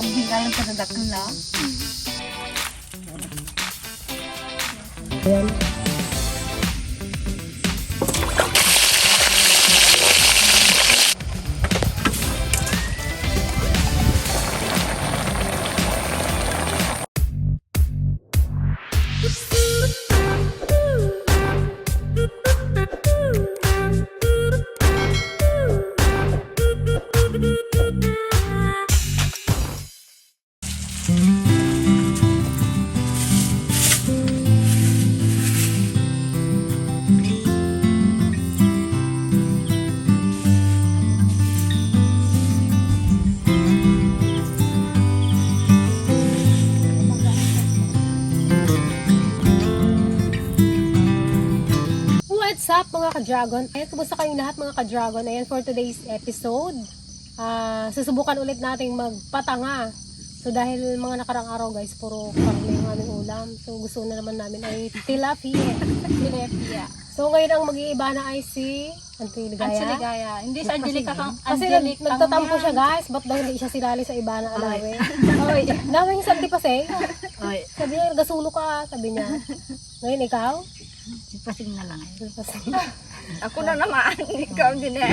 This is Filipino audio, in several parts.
Kambing ka lang sa dadakon na. Ka-dragon? Ayan, kumusta kayong lahat mga ka-dragon? Ayan, for today's episode, ah susubukan ulit nating magpatanga. So dahil mga nakarang araw guys, puro karne yung aming ulam. So gusto na naman namin ay tilapia. tilapia. So ngayon ang mag-iiba na ay si Auntie Ligaya. Ang siligaya. Hindi sa Angelica kang Kasi nag, nagtatampo siya guys, ba't daw hindi siya silali sa iba na alawe? Oy. Daming santi pa say. Oy. Sabi niya, gasulo ka, sabi niya. Ngayon ikaw? Sipasing na lang. Kasi Ako na naman. Ikaw din eh.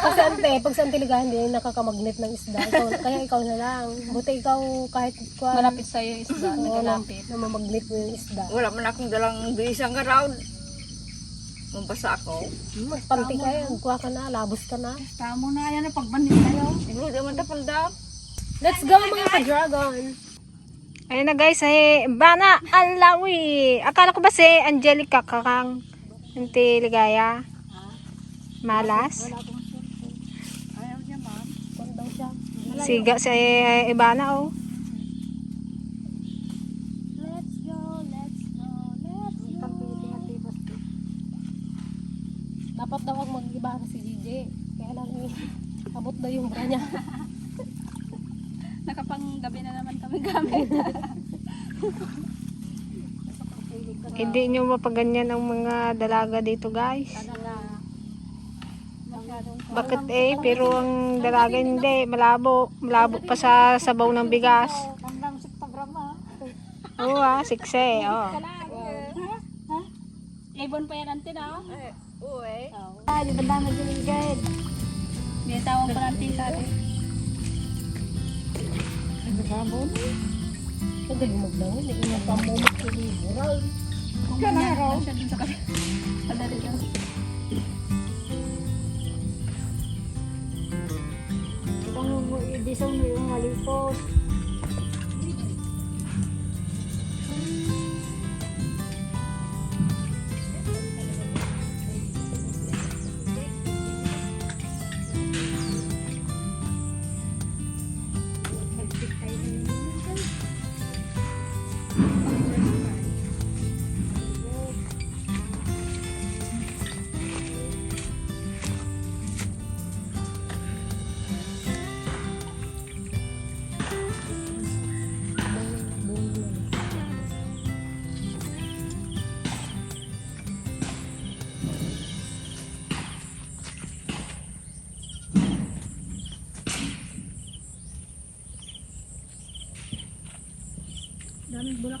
Kasi ante, pag sa antiligahan hindi nakakamagnet ng isda. Ikaw, kaya ikaw na lang. Buti ikaw kahit kwa, Malapit sa'yo yung isda. Oo, Nagalapit. na mamagnet mo yung isda. Wala man akong dalang bisang around. Mabasa ako. Magpanti ka yan, kuha ka na, labos ka na. Tamo na yan ang pagbandit tayo. Siguro di man tapandam. Let's go mga ka-dragon! Ayun na guys, ay bana alawi. Akala ko ba si Angelica kakang hindi ligaya? Malas? Ayaw niya ma'am. Kung daw siya. Siga si eh, Ibana oh. Let's go, let's go, let's go. Dapat daw ang mag-iba na si DJ. Kaya lang eh, abot daw yung bra niya. Nakapanggabi na naman kami gamit. Hindi nyo mapaganyan ang mga dalaga dito guys. Bakit eh? Pero ang dalaga hindi. Malabo. Malabo pa sa sabaw ng bigas. Sa. Oo ah, sikse. Oh. Ibon pa yan natin ah. Uwe. Ah, di ba na nagilingid? May tawag pa natin dati. Ang galing magdawin, hindi nga pa mo magkilibural. Kung mangyari dun sa kanila. Padali lang. Ibisang mo yung malipot.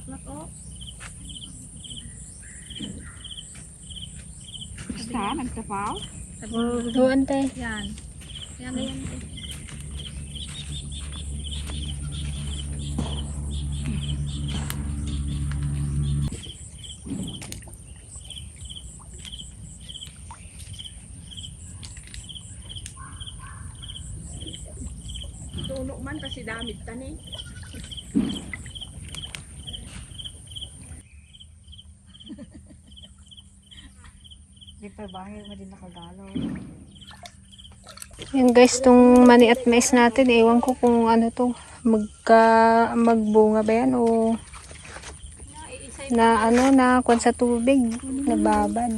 Bulaklak oh. Basta, nagtapaw. Doon te. Yan. Yan na yan. Tuno man kasi damit tani. Di pa bahay mo din nakagalaw. Yan guys, tong mani at mais natin, ewan ko kung ano to, magka, magbunga ba yan o na ano na kwan sa tubig, nababad.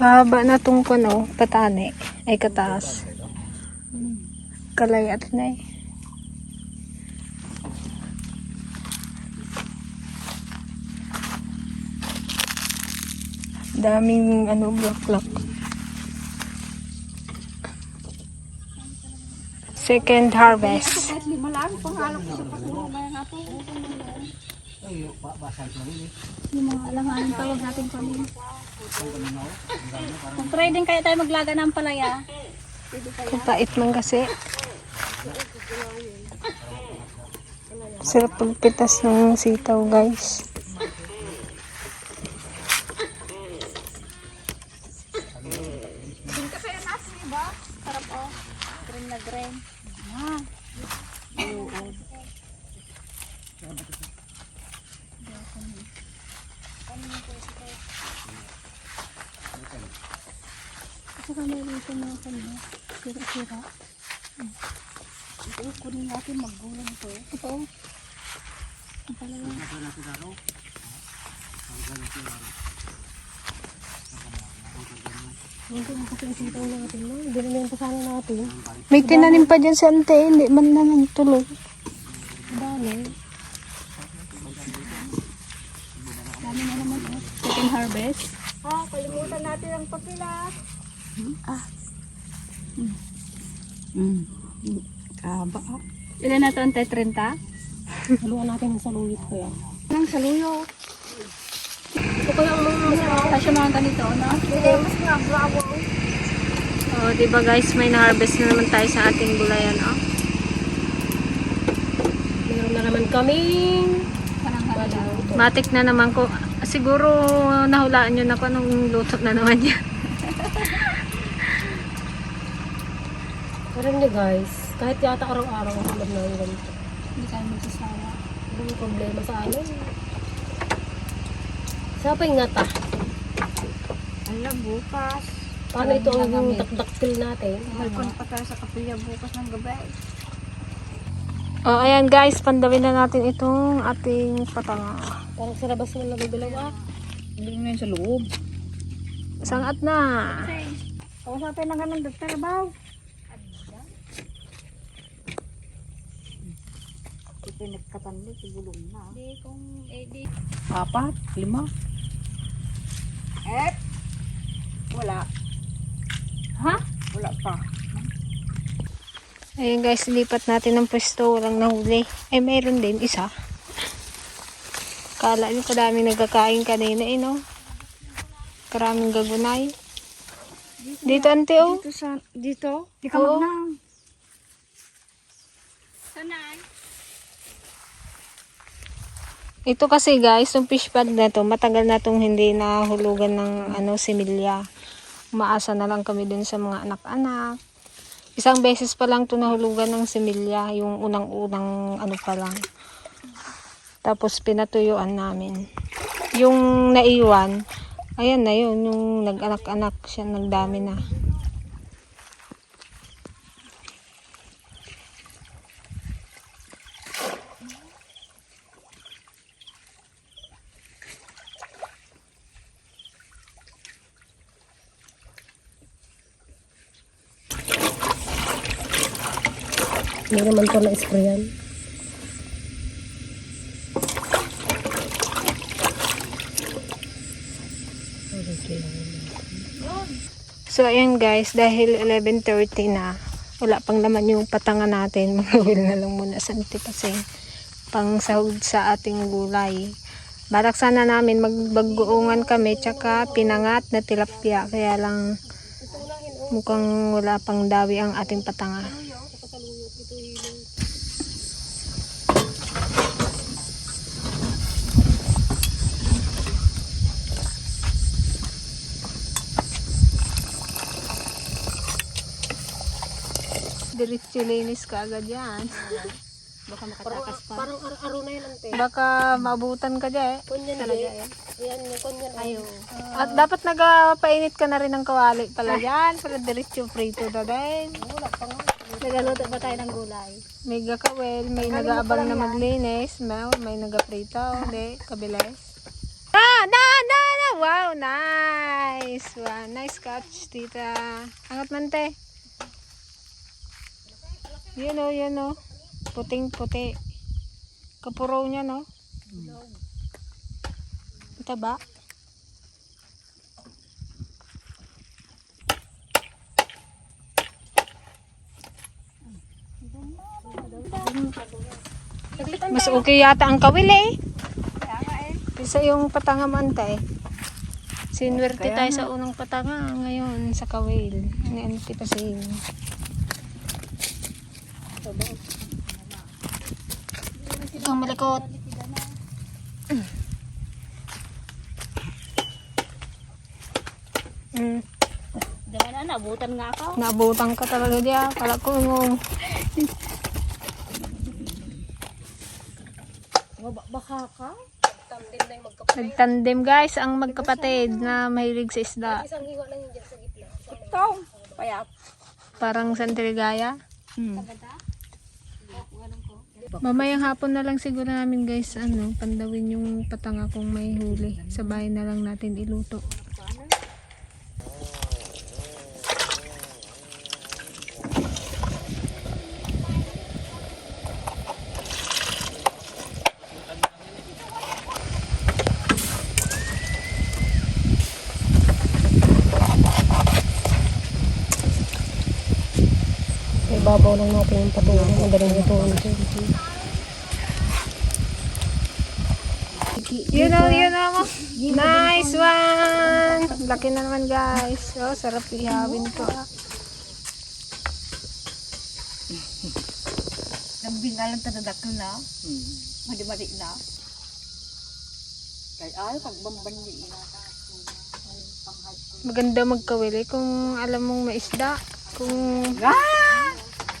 Kahaba na tong kano, patani. Ay kataas. Kalayat na eh. Daming ano, blacklock. Second harvest. Yung mga alanganin tawag natin pamilya. Mag-try din kaya tayo maglaga ng palaya. Kapait man kasi. Sarap pagpitas ng sitaw, guys. Sarap oh. Green na green. Kasi kami dito mga kanya. Sira-sira. Hmm. Ito, kunin natin maggulang ito. Ito. Ang palaya. Hindi na kasi isitaw natin, no? Binilihan pa sana natin. May tinanim pa dyan si ante, hindi man naman tuloy. Dami. Dami na naman oh. Second harvest. Ah, kalimutan natin ang papila. Mm. Kaba. Ilan na to? Ante 30? Haluan natin ng saluyot ko yan. Nang saluyo. Ito kaya ang mga masarap. Kasya mga ganito, no? Mas nga, bravo. Oh, 'di ba guys, may na-harvest na naman tayo sa ating gulayan, oh. Meron na naman kaming. Matik na naman ko. Siguro nahulaan nyo na kung anong luto na naman yan. Alam niyo guys, kahit yata araw-araw ang ulam namin ganito. Hindi tayo magsasawa. Hindi problema sa amin. Sa pa nga ta. Alam, bukas. Paano ito ang takdaktil natin? Balkon pa tayo sa kapilya bukas ng gabi. Oh, ayan guys, pandawin na natin itong ating patanga. Parang sa labas mo nabibilaw ah. Hindi mo yun sa loob. Sangat na. Kausapin na ka ng doktor, baw. Ito yung nagkatandi, sigulong na. Hindi kung, eh, di. Apat, lima. Eh, wala. Ha? Wala pa. Ayan guys, lipat natin ng pwesto. Walang nahuli. Eh, mayroon din isa. Kala nyo kadaming nagkakain kanina eh, no? Karaming gagunay. Dito, ante, oh. Dito sa, dito? Di ka Oo. magnang. Sanay? Ito kasi guys, yung fish pond na to, matagal na tong hindi nahulugan ng ano, similya. Umaasa na lang kami dun sa mga anak-anak. Isang beses pa lang to nahulugan ng similya, yung unang-unang ano pa lang. Tapos pinatuyuan namin. Yung naiwan, ayan na yun, yung nag-anak-anak siya, nagdami na. Hindi naman ko na-sprayan. So, ayan guys, dahil 11.30 na, wala pang naman yung patanga natin. Magawil na lang muna sa antipasing pang sahod sa ating gulay. Balak sana namin magbagoongan kami, tsaka pinangat na tilapia. Kaya lang mukhang wala pang dawi ang ating patanga. Diretso linis ka agad yan. Baka makatakas pa. parang ar-aro na yan ante. Baka maabutan ka dyan eh. Kunyan Talaga eh. yan? Kunyan. Ayo. At dapat nagapainit ka na rin ng kawali pala yan. Para diretso prito na din. Wala pa nga. Nagaluto ba tayo ng gulay? May gakawel, may nagaabang na maglinis, may, may nagaprito, hindi, kabilis. Ah, na, na, na, wow, nice. Wow, nice catch, tita. Angat man, yan o, yan oh. o. Puting-puti. Kapuro niya, no? Ang taba. Mas okay yata ang kawil eh. Isa yung patanga manta eh. Sinwerte tayo sa unang patanga ngayon sa kawil. Ano pa sa ito malikot. Mm. Dama na, nabutan nga ako. Naabutan ka talaga diya. Kala ko yung Baka ka? Tandem na yung magkapatid. nagtandem guys ang magkapatid na mahilig sa isda. Isang hiwa lang yung dyan sa gitna. Ito. Payap. Parang santiligaya. Hmm. Mamayang hapon na lang siguro namin guys ano, pandawin yung patanga kung may huli. Sa bahay na lang natin iluto. Ibabaw lang natin yung patuloy. Madaling Yun o, yun o. Nice one! Laki na naman guys. Oh, sarap ihawin ah. Nagbingalan tadadak na. Madi-madi na. Kaya ay, pagbambandi na. Maganda magkawili kung alam mong maisda. Kung Ah!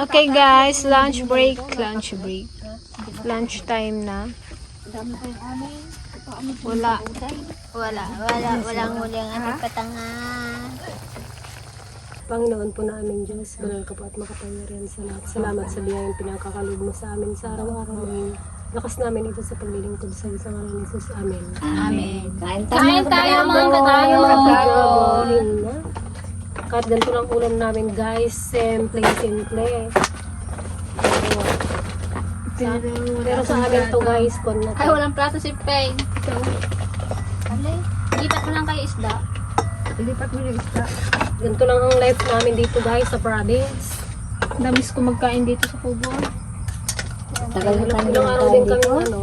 Okay guys, lunch break. Lunch break. Lunch time na. Wala. Wala, wala, walang huli ang ating patanga. Panginoon po namin Diyos, banal ka po at makapangyarihan sa lahat. Salamat sa biyayang pinakakalog mo sa amin sa araw-araw ngayon. Lakas namin ito sa paglilingkod sa isang ngalan ni Jesus. Amen. Amen. Kain Kain tayo mga katayo. Yun na. Kahit ganito lang ulam namin guys, simple, simple. Pero, pero sa amin to guys, kon na Ay, walang plato si Peng. Alay, kita ko lang kayo isda. Ilipat mo yung isda. Ganito lang ang life namin dito guys sa province. Namiss ko magkain dito sa Kubo. Tagal na Ilang araw din kami ano,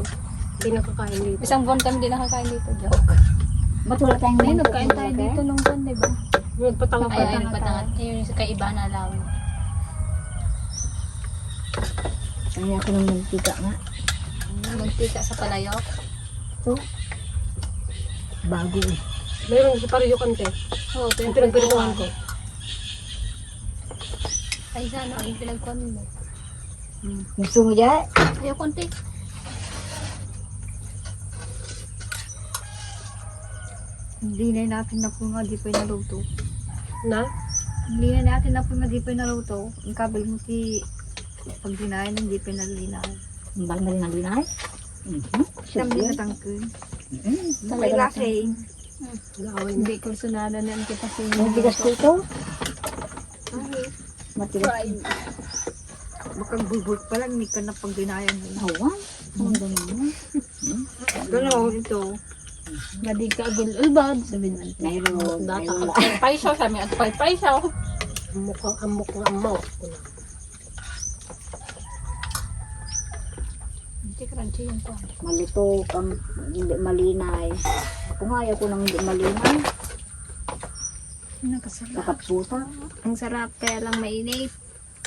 hindi nakakain dito. Isang buwan kami din nakakain dito. Joke. Ba't wala tayong Ay, nagkain tayo dito nung buwan, di ba? Nagpatanga pa. Ay, nagpatangat. Yun yung kay iba na lawin. Kaya ko ng mantika nga. Magtika sa palayok. Bago eh. Mayroon sa pariyo kante. Oo, Yung pinagpirituhan ko. Ay, sana, yung pinagkuhan mo. Gusto mo dyan? Ayaw konti. Hindi na natin na po nga di pa naluto. Na? Hindi na natin na po nga di pa naluto. Ang kabil mo si pag dinayan hindi pa nalinaw. Ang bang nalinaw? Mhm. Siyam din natangkin. May lasing. Gawin. Hindi ko sunada na ang kita sa bigas ko ito? Matigas. Baka bulbul pa lang, hindi ka na pag dinayan. Hawan? Ang ganun. Ganun ito. Gadi ka agul ulbad, sabi naman. Mayroon. Data ka. Paisaw sa amin at paisaw. Amok ang amok ng amok. Crunchy yung kuhan. Malito kang hindi malinay. Ako nga ayaw ko nang hindi malinay. Nakasarap. Pusa. Ang sarap, kaya lang mainit.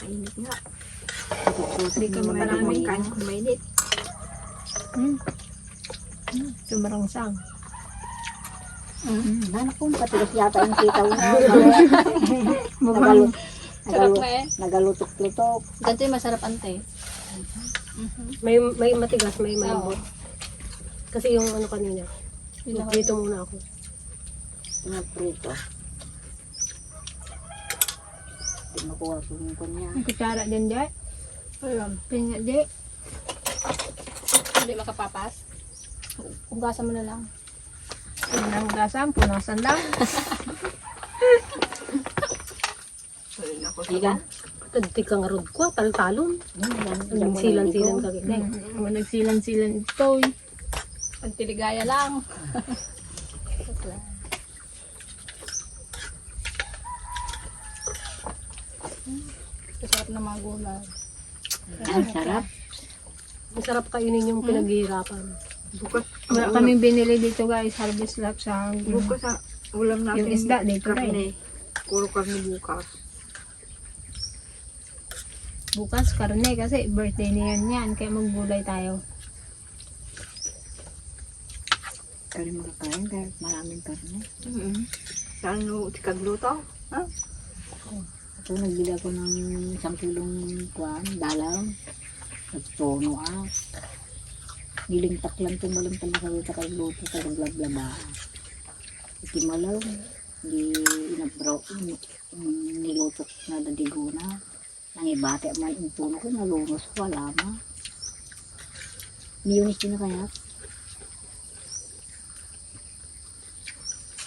Mainit nga. Pusa. Hindi ka makarami. Kain ko mainit. Hmm. Hmm. Sumarang sang. Mm. Anak ko, patigas yata yung. Mukhang, Sarap mo. Nagalutok-lutok. Ganito yung masarap ante. May, may matigas, may malambot. Kasi yung ano kanina, dito muna ako. Pinaprito. Hindi makuha ko yung kanya. Ang kutsara din, di. Ayun. Pinya, di. Hindi makapapas. Hugasan mo na lang. Huwag na hugasan, punasan lang. Higa. Tadti kang rod ko, taltalon. Ang silan-silan ka kita. Mm, Nagsilan-silan ito. eh. Pagtiligaya lang. Masarap na mga gulay. Ang sarap. Ang sarap kainin yung pinaghihirapan. Bukas, Wala kaming binili dito guys, harvest lap sa bukas sa ulam natin. Yung isda dito karne. Puro karne bukas. Bukas karne kasi birthday niya yan kaya maggulay tayo. Kaya makakain dahil maraming karne. Mm-hmm. Saan no, tikagluto? Ha? Ito, nagbili ako ng isang kilong kwan, dalaw. Nagtono ah. Nilingtak lang ito malang pala sa tikagluto sa naglablaba. Itimalaw. Hindi inabraw. Nilutok na dadiguna. Nangibate man yung tuno ko, nalungos ko, wala ma. Niyunis din na kaya.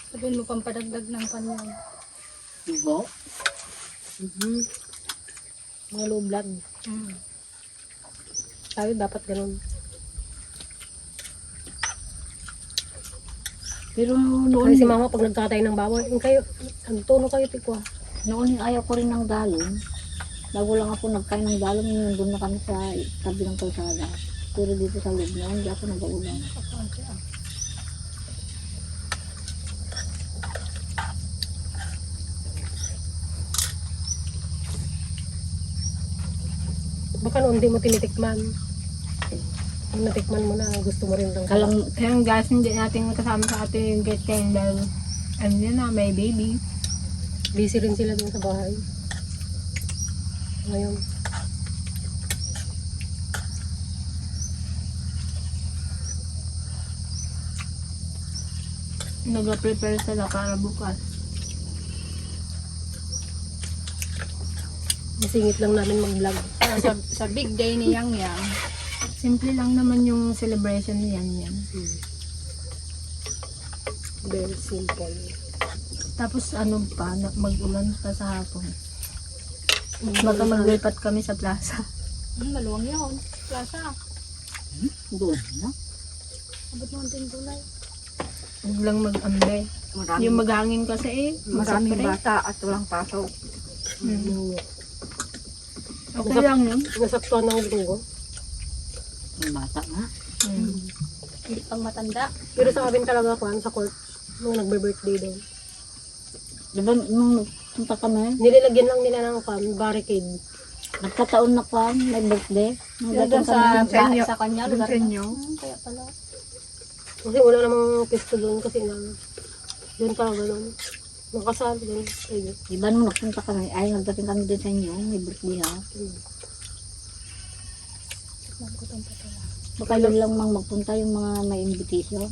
Sabihin mo pampadagdag ng kanyan. Diba? Mhm. Mga low blood. Mm. Sabi dapat ganun. Pero noon, Kasi si mama pag nagkatay ng baboy, yung kayo, nagtuno kayo tikwa. Noon ayaw ko rin ng dalon. Bago lang ako nagkain ng dalon, yun doon na kami sa tabi ng kalsada. Pero dito sa loob na, hindi ako nag-ulam. Baka noon di mo tinitikman. Kung natikman mo na, gusto mo rin ng Kalang, Kaya guys, hindi natin kasama sa atin yung get dahil ano yun na, may baby. Busy rin sila dun sa bahay. Ngayon. Nag-prepare sila para bukas. Masingit lang namin mag-vlog. Ah, sa, sa big day ni Yang Yang, Simple lang naman yung celebration niyan yan. Hmm. Very simple. Tapos ano pa, mag-ulan pa sa hapon. Baka maglipat kami sa plaza. hmm, maluwang yun. Plaza. doon, no? Abot mo ang gulay. Huwag lang mag-ambay. Maraming, Yung maghangin kasi eh, maraming masakre. bata at walang pasok. Mm. Okay lang yun. Nasaktuan ng linggo. Yung bata nga. Mm. Hindi pang matanda. Pero sa amin talaga kwan, sa court, nung nagbe-birthday daw. Diba, nung punta kami, Nililagyan lang nila ng kwan, barricade. nagkataon na pa, may birthday. Dating doon sa, kami, sa, sa kanya, lugar na. Hmm, kaya pala. Kasi wala namang pwesto doon kasi nga, doon talaga doon. Nakasal doon. Ayun. di ba nung nagpunta kami, ay nagdating kami din sa inyo, may birthday ha. Baka yun lang mang magpunta yung mga may invitation.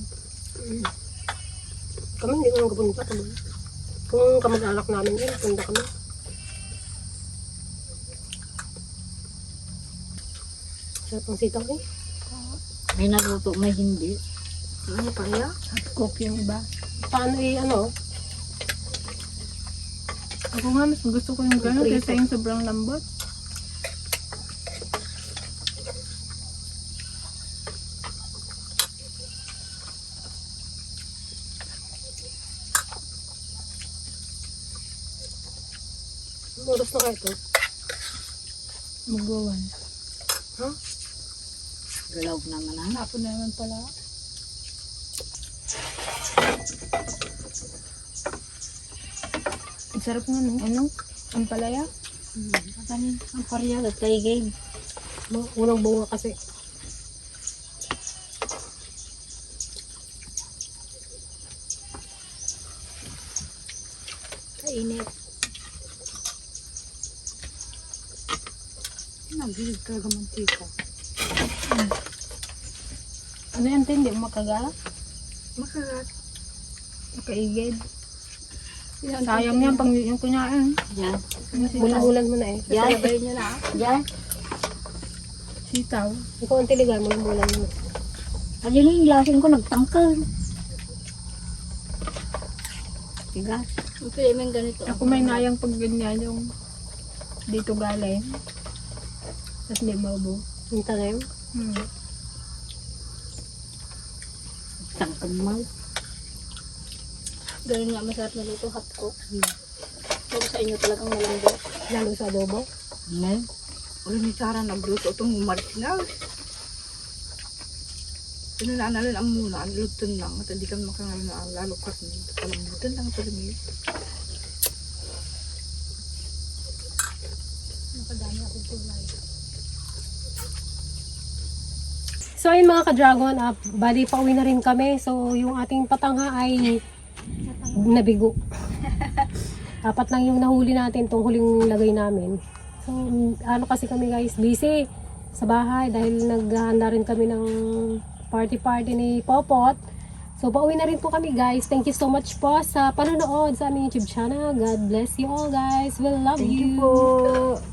Kami hindi naman kapunta kami. Kung kamag-alak namin yun, punta kami. Sarap ang sitaw eh. May naluto, may hindi. Ano pa kaya? Cook yung iba. Paano eh, ano? Ako nga, mas gusto ko yung gano'n kaysa yung sobrang lambot. Ito? Magwawan. Ha? Galaw naman ha. Hapon na naman pala. Ang sarap nga nung ano, ang palaya. Kanin, ang parya, at kay game. Mga Unang bunga kasi. Kainit. Talaga mantika. Ano yan, Tin? Hindi mo makagala? Makagat. Makaigid. Sayang yan pag yung kunyaan. Yan. Mulan-mulan mo na eh. Yan. Sabay niyo na. Yan. Sitaw. Ikaw ang tiligan, mulan-mulan mo. Ayun yung lasing ko nagtangkal. Tigas. Ito yung ganito. Ako may nayang pag ganyan yung dito galing. Tapos hindi maubo. Yung tanim. Hmm. Tangkal mal. Ganun nga masarap na luto, hot cook. Pero sa inyo talagang malambot. Lalo sa adobo. Ne? Ulo ni Sarah nagluto itong umalis na. Pinunanalan ang muna, ang luton lang. At hindi kami makangal na lalo nito. Palambutan lang ito. So ayun mga ka-dragon, uh, bali pauwi na rin kami. So yung ating patangha ay nabigo. Apat lang yung nahuli natin, itong huling lagay namin. So ano kasi kami guys, busy sa bahay dahil naghahanda rin kami ng party-party ni Popot. So pauwi na rin po kami guys. Thank you so much po sa panonood sa aming YouTube channel. God bless you all guys. We love Thank you. you po.